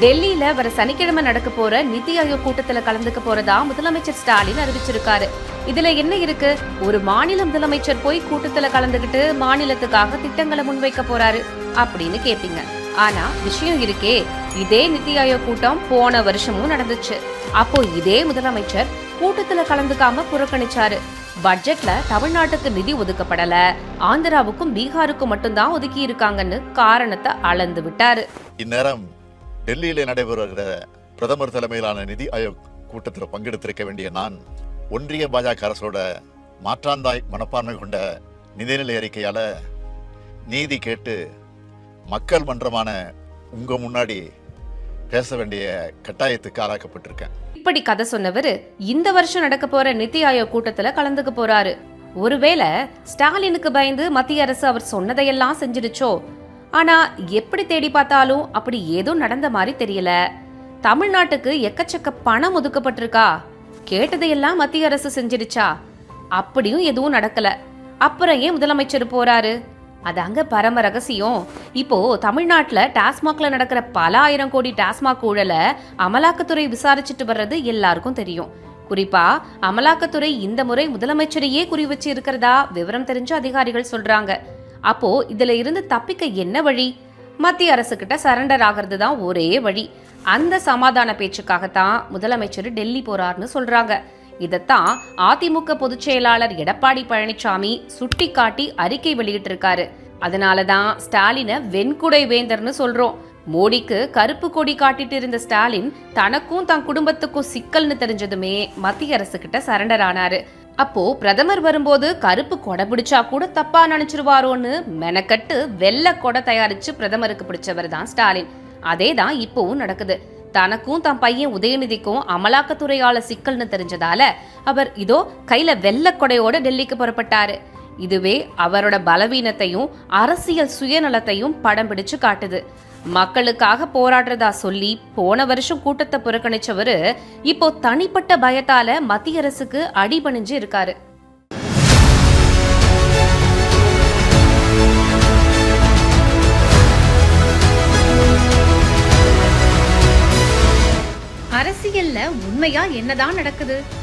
டெல்லியில வர சனிக்கிழமை நடக்க போற நிதி ஆயோக் கூட்டத்துல கலந்துக்க போறதா முதலமைச்சர் ஸ்டாலின் அறிவிச்சிருக்காரு. இதுல என்ன இருக்கு? ஒரு மாநில முதலமைச்சர் போய் கூட்டத்துல கலந்துகிட்டு மாநிலத்துக்காக திட்டங்களை முன்வைக்க போறாரு அப்படின்னு கேப்பீங்க. ஆனா விஷயம் இருக்கே இதே நிதி ஆயோக் கூட்டம் போன வருஷமும் நடந்துச்சு. அப்போ இதே முதலமைச்சர் கூட்டத்துல கலந்துக்காம புறக்கணிச்சாரு. பட்ஜெட்ல தமிழ்நாட்டுக்கு நிதி ஒதுக்கப்படல ஆந்திராவுக்கும் பீகாருக்கும் மட்டும்தான் ஒதுக்கி இருக்காங்கன்னு காரணத்தை அளந்து விட்டாரு. இந்நேரம் டெல்லியிலே நடைபெறுகிற பிரதமர் தலைமையிலான நிதி ஆயோக் கூட்டத்தில் பங்கெடுத்திருக்க வேண்டிய நான் ஒன்றிய பாஜக அரசோட மாற்றாந்தாய் மனப்பான்மை கொண்ட நிதிநிலை அறிக்கையால் நீதி கேட்டு மக்கள் மன்றமான உங்க முன்னாடி பேச வேண்டிய கட்டாயத்துக்கு ஆளாக்கப்பட்டிருக்கேன். இப்படி கதை சொன்னவர் இந்த வருஷம் நடக்க போற நிதி ஆயோக் கூட்டத்துல கலந்துக்க போறாரு. ஒருவேளை ஸ்டாலினுக்கு பயந்து மத்திய அரசு அவர் சொன்னதையெல்லாம் செஞ்சிடுச்சோ? ஆனா எப்படி தேடி பார்த்தாலும் அப்படி ஏதும் நடந்த மாதிரி தெரியல. தமிழ்நாட்டுக்கு எக்கச்சக்க பணம் ஒதுக்கப்பட்டிருக்கா? கேட்டதையெல்லாம் மத்திய அரசு செஞ்சிடுச்சா? அப்படியும் எதுவும் நடக்கல. அப்புறம் ஏன் முதலமைச்சர் போறாரு? அதாங்க பரம ரகசியம். இப்போ தமிழ்நாட்டுல டாஸ்மாக்ல நடக்கிற பல ஆயிரம் கோடி டாஸ்மாக் ஊழலை அமலாக்கத்துறை விசாரிச்சுட்டு வர்றது எல்லாருக்கும் தெரியும். குறிப்பா அமலாக்கத்துறை இந்த முறை முதலமைச்சரையே குறி வச்சு இருக்கிறதா விவரம் தெரிஞ்ச அதிகாரிகள் சொல்றாங்க. அப்போ இதுல இருந்து தப்பிக்க என்ன வழி? மத்திய அரசு கிட்ட சரண்டர் ஆகிறது தான் ஒரே வழி. அந்த சமாதான பேச்சுக்காகத்தான் முதலமைச்சர் டெல்லி போறார்னு சொல்றாங்க. இதைத்தான் அதிமுக பொதுச் செயலாளர் எடப்பாடி பழனிசாமி சுட்டிக்காட்டி அறிக்கை வெளியிட்டிருக்காரு. அதனாலதான் ஸ்டாலினை வெண்குடை வேந்தர்னு சொல்றோம். மோடிக்கு கருப்பு கொடி காட்டிட்டு இருந்த ஸ்டாலின் தனக்கும் தன் குடும்பத்துக்கும் சிக்கல்னு தெரிஞ்சதுமே மத்திய அரசு கிட்ட சரண்டர் ஆனாரு. அப்போ பிரதமர் வரும்போது கருப்பு கொடை பிடிச்சா கூட தப்பா நினைச்சிருவாரோன்னு மெனக்கட்டு வெள்ளை கொடை தயாரிச்சு பிரதமருக்கு பிடிச்சவர் தான் ஸ்டாலின். அதே தான் இப்போவும் நடக்குது. தனக்கும் தன் பையன் உதயநிதிக்கும் அமலாக்கத்துறையால சிக்கல்னு தெரிஞ்சதால அவர் இதோ கையில வெள்ளை கொடையோட டெல்லிக்கு புறப்பட்டாரு. இதுவே அவரோட பலவீனத்தையும் அரசியல் சுயநலத்தையும் படம் பிடிச்சு காட்டுது. மக்களுக்காக போராடுறதா சொல்லி போன வருஷம் கூட்டத்தை புறக்கணிச்சவரு இப்போ தனிப்பட்ட பயத்தால மத்திய அரசுக்கு அடிபணிஞ்சு இருக்காரு. அரசியல்ல உண்மையா என்னதான் நடக்குது?